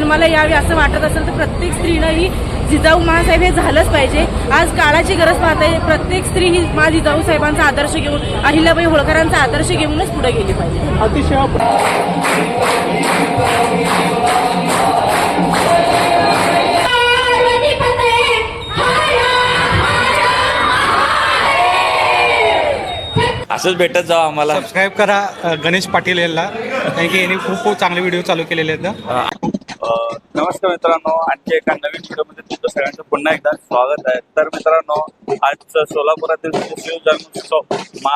जन्माला यावी असं वाटत असेल तर प्रत्येक स्त्रीनं ही जिजाऊ महासाहेब हे झालंच पाहिजे. आज काळाची गरज पाहता प्रत्येक स्त्री ही मा जिजाऊ साहेबांचा आदर्श घेऊन अहिल्याबाई होळकरांचा आदर्श घेऊनच पुढे गेली पाहिजे. अतिशय असंच भेटत जावं आम्हाला. सबस्क्राईब करा गणेश पाटील यांना. कारण की यांनी खूप खूप चांगले व्हिडिओ चालू केलेले आहेत नमस्कार मित्रांनो आणखी एका नवीन व्हिडिओमध्ये तुमचं सगळ्यांचं पुन्हा एकदा स्वागत आहे. तर मित्रांनो आज सोलापुरातील शिव जन्मोत्सव मा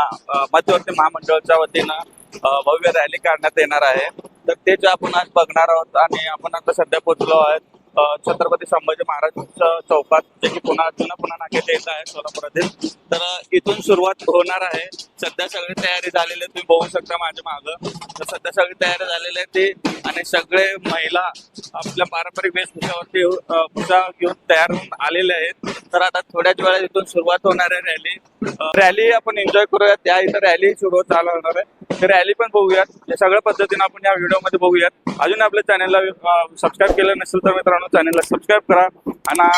मध्यवर्ती महामंडळाच्या वतीनं भव्य रॅली काढण्यात येणार आहे. तर ते जे आपण आज बघणार आहोत आणि आपण आता सध्या पोहोचलो आहोत छत्रपती संभाजी महाराजांच्या चौकात जे की पुन्हा जुना पुन्हा नाक्यात येत आहे सोलापुरातील. तर इथून सुरुवात होणार आहे. सध्या सगळी तयारी झालेली आहे. तुम्ही बघू शकता माझ्या मागं. तर सध्या सगळी तयारी झालेली आहे ती आणि सगळे महिला आपल्या पारंपरिक वेशभूषावरती अ, भूषा घेऊन तयार होऊन आलेले आहेत. तर आता थोड्याच वेळात इथून सुरुवात होणार आहे रॅली. रॅली आपण एन्जॉय करूयात. त्या इथं रॅली सुरुवात चालू होणार आहे. रॅली पण बघूयात. या सगळ्या पद्धतीने आपण या व्हिडिओमध्ये बघूयात. अजून आपल्या चॅनलला सबस्क्राईब केलं नसेल तर मित्रांनो चॅनलला सबस्क्राईब करा. आणि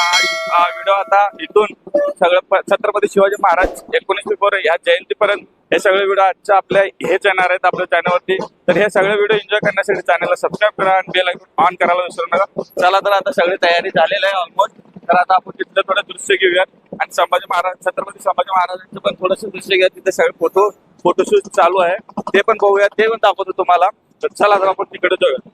व्हिडिओ आता इथून सगळं छत्रपती शिवाजी महाराज एकोणीस फेब्रुवारी या जयंतीपर्यंत हे सगळे व्हिडिओ आजच्या आपल्या हेच येणार आहेत आपल्या चॅनलवरती तर हे सगळे व्हिडिओ एन्जॉय करण्यासाठी चॅनलला सबस्क्राईब करा आणि बेल ऑन करायला विसरू नका. चला तर आता सगळी तयारी झालेली आहे ऑलमोस्ट तर आता आपण तिथलं थोडं दृश्य घेऊयात. आणि संभाजी महाराज छत्रपती संभाजी महाराजांचं पण थोडंसं दृश्य घ्या तिथे सगळे फोटो फोटोशूट चालू आहे. ते पण बघूया ते पण दाखवतो तुम्हाला. तर चला जर आपण तिकडे जाऊया.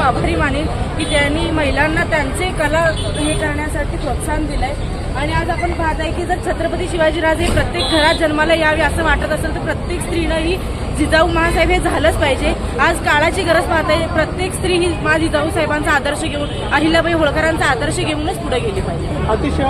खूप आभारी मानेन की त्यांनी महिलांना त्यांचे कला हे करण्यासाठी प्रोत्साहन दिलंय. आणि आज आपण पाहत आहे की जर छत्रपती शिवाजीराजे हे प्रत्येक घरात जन्माला यावे असं वाटत असेल तर प्रत्येक स्त्रीनं ही जिजाऊ महासाहेब हे झालंच पाहिजे. आज काळाची गरज पाहता प्रत्येक स्त्री ही मा जिजाऊ साहेबांचा आदर्श घेऊन अहिल्याबाई होळकरांचा आदर्श घेऊनच पुढे गेली पाहिजे. अतिशय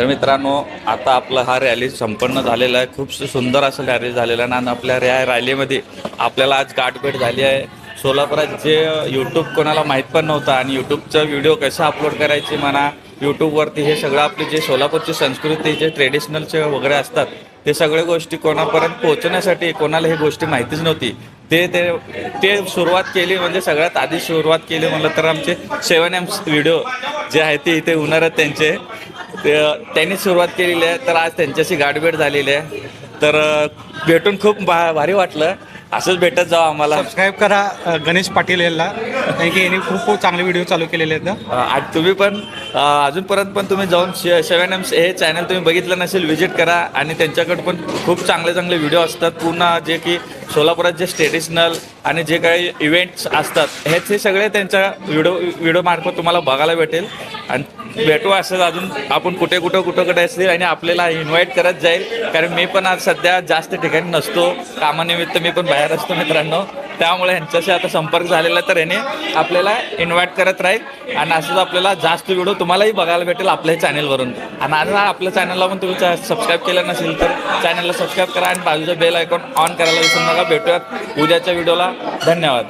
तर मित्रांनो आता आपला हा रॅली संपन्न झालेला आहे. खूप सुंदर असं रॅली झालेला आहे. आणि आपल्या या रॅलीमध्ये आपल्याला आज गाठभेट झाली आहे. सोलापुरात जे यूट्यूब कोणाला माहीत पण नव्हतं आणि यूट्यूबचा व्हिडिओ कसा अपलोड करायची म्हणा यूट्यूबवरती हे सगळं आपली जे सोलापूरची संस्कृती जे ट्रेडिशनलचे वगैरे असतात ते सगळ्या गोष्टी कोणापर्यंत पोहोचण्यासाठी कोणाला हे गोष्टी माहितीच नव्हती. ते ते ते सुरुवात केली म्हणजे सगळ्यात आधी सुरुवात केली म्हटलं तर आमचे सेवन एम व्हिडिओ जे आहे ते इथे होणार आहेत त्यांचे. ते त्यांनी सुरुवात केलेली आहे. तर आज त्यांच्याशी गाठभेट झालेली आहे. तर भेटून खूप भा भारी वाटलं. असंच भेटत जावं आम्हाला. सबस्क्राईब करा अ, गणेश पाटील यांना. कारण की यांनी खूप खूप चांगले व्हिडिओ चालू केलेले आहेत अ, आणि तुम्ही पण अ, अजूनपर्यंत पण तुम्ही जाऊन सेवन एम्स हे चॅनल तुम्ही बघितलं नसेल व्हिजिट करा. आणि त्यांच्याकडे पण खूप चांगले चांगले व्हिडिओ असतात. पूर्ण जे की सोलापुरात जे ट्रेडिशनल आणि जे काही इव्हेंट्स असतात हेच हे सगळे त्यांच्या व्हिडिओ व्हिडिओ मार्फत तुम्हाला बघायला भेटेल. आणि भेटू असं अजून. आपण कुठे कुठं कुठं कुठे असतील आणि आपल्याला इन्व्हाइट करत जाईल. कारण मी पण आज सध्या जास्त ठिकाणी नसतो. कामानिमित्त मी पण बाहेर तयार असतो मित्रांनो. त्यामुळे ह्यांच्याशी आता संपर्क झालेला तर याने आपल्याला इन्व्हाइट करत राहील. आणि असंच आपल्याला जास्त व्हिडिओ तुम्हालाही बघायला भेटेल आपल्या चॅनेलवरून आणि आज आपल्या चॅनलला पण तुम्ही सबस्क्राईब केलं नसेल तर चॅनलला सबस्क्राईब करा आणि बाजूचं बेल आयकॉन ऑन करायला विसरू नका. भेटूयात उद्याच्या व्हिडिओला धन्यवाद.